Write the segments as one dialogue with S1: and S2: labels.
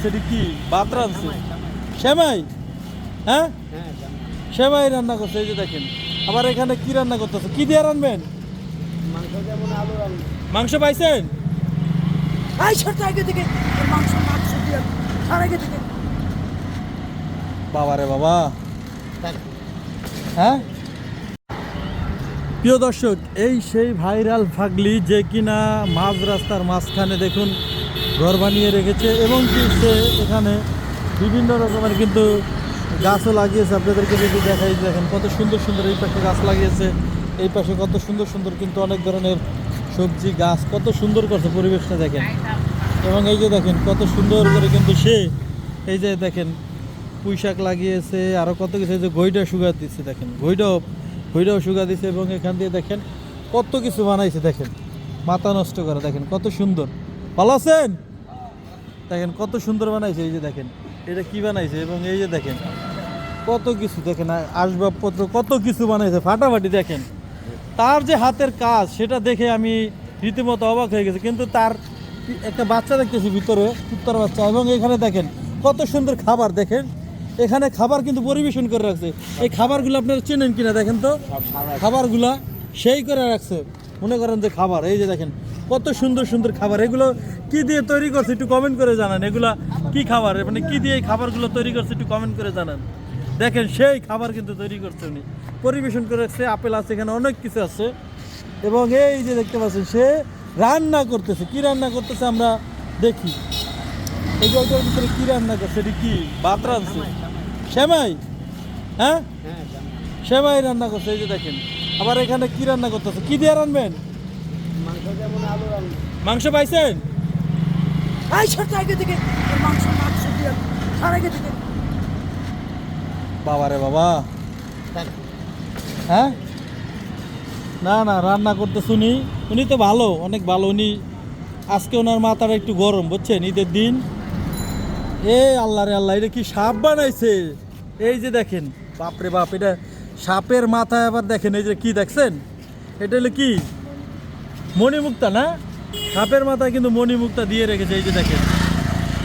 S1: সেটা কি? ভাত রাঁধছে সেমাই? হ্যাঁ? সেমাই রান্না করছে এই যে দেখেন। আবার এখানে কি রান্না করতেছে? কি দিয়ে রান্নবেন মাংস পাইছেন? বাবা। রে বাবা হ্যাঁ? প্রিয় দর্শক এই সেই ভাইরাল ফাগলি যে কিনা মাঝ রাস্তার মাঝখানে দেখুন ঘর বানিয়ে রেখেছে এবং কি সে এখানে বিভিন্ন রকমের কিন্তু গাছও লাগিয়েছে। আপনাদেরকে যদি দেখাই, দেখেন কত সুন্দর সুন্দর এই পাশে গাছ লাগিয়েছে। এই পাশে কত সুন্দর সুন্দর কিন্তু অনেক ধরনের সবজি, গাছ, কত সুন্দর করছে পরিবেশটা দেখেন। এবং এই যে দেখেন কত সুন্দর করে কিন্তু সে, এই যে দেখেন পুঁই শাক লাগিয়েছে আরও কত কিছু, এই যে গইটা সুগা দিচ্ছে দেখেন। গইটাও গইটাও সুগা দিচ্ছে এবং এখান দিয়ে দেখেন কত কিছু বানাইছে দেখেন। মাথা নষ্ট করে দেখেন কত সুন্দর। ভালো আছেন? দেখেন কত সুন্দর বানাইছে এই যে দেখেন। এটা কি বানাইছে? এবং এই যে দেখেন কত কিছু দেখেন আসবাবপত্র কত কিছু বানাইছে ফাটাফাটি দেখেন। তার যে হাতের কাজ সেটা দেখে আমি রীতিমতো অবাক হয়ে গেছি। কিন্তু তার একটা বাচ্চা দেখতেছি ভিতরে কুত্তার বাচ্চা। এবং এখানে দেখেন কত সুন্দর খাবার দেখেন। এখানে খাবার কিন্তু পরিবেশন করে রাখছে। এই খাবারগুলো আপনারা চেনেন কিনা দেখেন তো? খাবারগুলা সেই করে রাখছে। মনে করেন যে খাবার এই যে দেখেন কত সুন্দর সুন্দর খাবার। এগুলো কি দিয়ে তৈরি করছে একটু কমেন্ট করে জানান। এগুলা কি খাবার? মানে কি দিয়ে এই খাবারগুলো তৈরি করছে একটু কমেন্ট করে জানান। দেখেন সেই খাবার কিন্তু তৈরি করছে উনি। পরিবেশন করে রাখছে আপেল আছে এখানে অনেক কিছু আছে। এবং এই যে দেখতে পাচ্ছেন সে রান্না করতেছে। কি রান্না করতেছে আমরা দেখি। এই যে ওইটার ভিতরে কি রান্না করছে? এটি কি? ভাত রাঁধছে? সেমাই? হ্যাঁ? সেমাই রান্না করছে এই যে দেখেন। আবার এখানে কি রান্না করতেছে? কি দিয়ে রান্নবেন মাংস পাইছেন?
S2: আই সরতে আগে থেকে মাংস মাংস দিয়ে সার আগে থেকে।
S1: বাবা রে বাবা। হ্যাঁ? না না রান্না করতে শুনি উনি তো ভালো অনেক ভালো উনি। আজকে ওনার মাথাটা একটু গরম বুঝছেন? ঈদের দিন। এ আল্লাহ রে আল্লাহ এটা কি সাপ বানাইছে? এই যে দেখেন বাপরে বাপ এটা সাপের মাথায় আবার দেখেন এই যে কি দেখছেন? এটা হলো কি? মণিমুক্তা না? সাপের মাথায় কিন্তু মণিমুক্তা দিয়ে রেখেছে, এই যে দেখেন।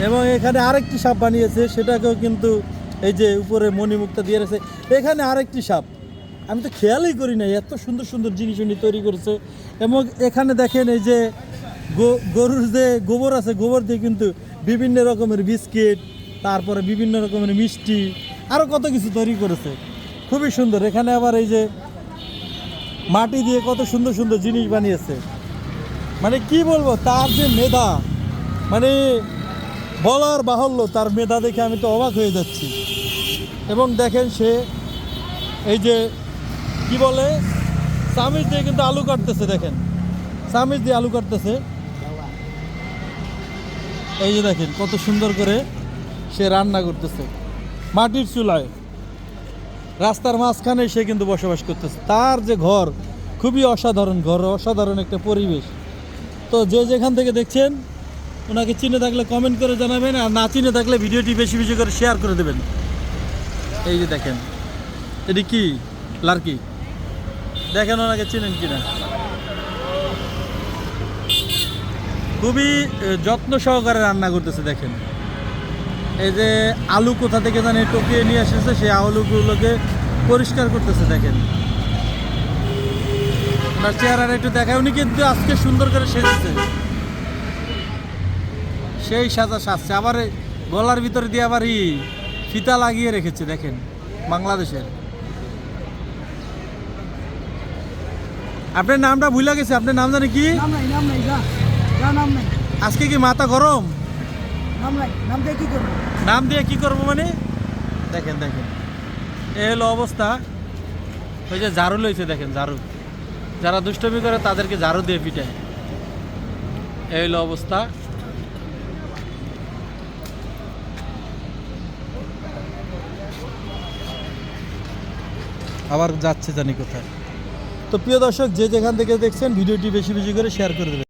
S1: এবং এখানে আরেকটি সাপ বানিয়েছে, সেটাকেও কিন্তু এই যে উপরে মণিমুক্তা দিয়ে রেখেছে। এখানে আরেকটি সাপ। আমি তো খেয়ালই করি না এত সুন্দর সুন্দর জিনিস উনি তৈরি করেছে। এবং এখানে দেখেন এই যে গরুর যে গোবর আছে, গোবর দিয়ে কিন্তু বিভিন্ন রকমের বিস্কিট, তারপরে বিভিন্ন রকমের মিষ্টি আরও কত কিছু তৈরি করেছে। খুবই সুন্দর। এখানে আবার এই যে মাটি দিয়ে কত সুন্দর সুন্দর জিনিস বানিয়েছে। মানে কি বলব, তার যে মেধা মানে বলার বাহুল্য, তার মেধা দেখে আমি তো অবাক হয়ে যাচ্ছি। এবং দেখেন সে, এই যে, কি বলে চামিচ দিয়ে কিন্তু আলু কাটতেছে, দেখেন। চামিচ দিয়ে আলু কাটতেছে। এই যে দেখেন, কত সুন্দর করে সে রান্না করতেছে। মাটির চুলায়। রাস্তার মাঝখানে সে কিন্তু বসবাস করতেছে। তার যে ঘর, খুবই অসাধারণ ঘর, অসাধারণ একটা পরিবেশ। তো যে যেখান থেকে দেখছেন, ওনাকে চিনে থাকলে কমেন্ট করে জানাবেন আর না চিনে থাকলে ভিডিওটি বেশি বেশি করে শেয়ার করে দেবেন। এই যে দেখেন, এটি কি? লার্কি। দেখেন ওনাকে চিনেন কিনা। খুবই যত্ন সহকারে রান্না করতেছে, দেখেন। এই যে আলু কোথা থেকে জানি টকিয়ে নিয়ে এসেছে, সেই আলুগুলোকে পরিষ্কার করতেছে, দেখেন। ওনার চেহারাটা একটু দেখায়। উনি কিন্তু আজকে সুন্দর করে সেজেছে। সেই সাজা সাজছে। আবার গলার ভিতরে দিয়ে আবার ই ফিতা লাগিয়ে রেখেছে দেখেন বাংলাদেশের। আপনার নামটা ভুলে গেছে? আপনার নাম জানে কি? আজকে কি মাথা গরম?
S2: নাম দিয়ে কি করব?
S1: নাম দিয়ে কি করব মানে? দেখেন দেখেন। এ হলো অবস্থা। ওই যে ঝাড়ু লইছে দেখেন ঝাড়ু। যারা দুষ্টমি করে তাদেরকে ঝাড়ু দিয়ে পিটায়। এই হলো অবস্থা। আবার যাচ্ছে জানি কোথায়। তো প্রিয় দর্শক যে যেখান থেকে দেখছেন ভিডিওটি বেশি বেশি করে শেয়ার করে দেবেন।